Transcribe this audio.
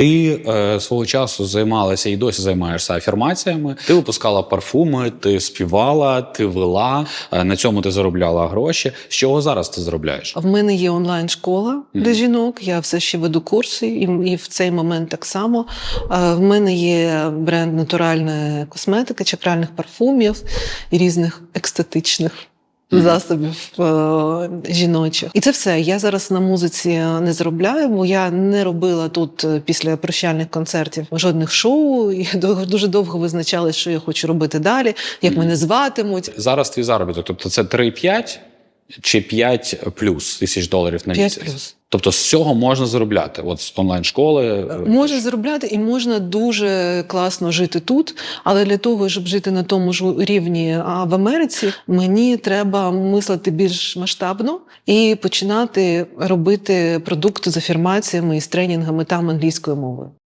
Ти е, свого часу займалася і досі займаєшся афірмаціями. Ти випускала парфуми, ти співала, ти вела. е, на цьому ти заробляла гроші. З чого зараз ти заробляєш? В мене є онлайн-школа для жінок. Я все ще веду курси, і, і в цей момент так само. А В мене є бренд натуральної косметики, чакральних парфумів і різних екстатичних. Засобів е, жіночих, і це все. Я зараз на музиці не заробляю, бо я не робила тут е, після прощальних концертів жодних шоу. Я дуже довго визначали, що я хочу робити далі, як мене зватимуть. Зараз твій заробіток, тобто це 3,5 чи 5 плюс тисяч доларів на 5 місяць. плюс. Тобто з цього можна заробляти. От з онлайн-школи. е, Можна заробляти і можна дуже класно жити тут, але для того, щоб жити на тому ж рівні а в Америці, мені треба мислити більш масштабно і починати робити продукти з афірмаціями і з тренінгами там англійською мовою.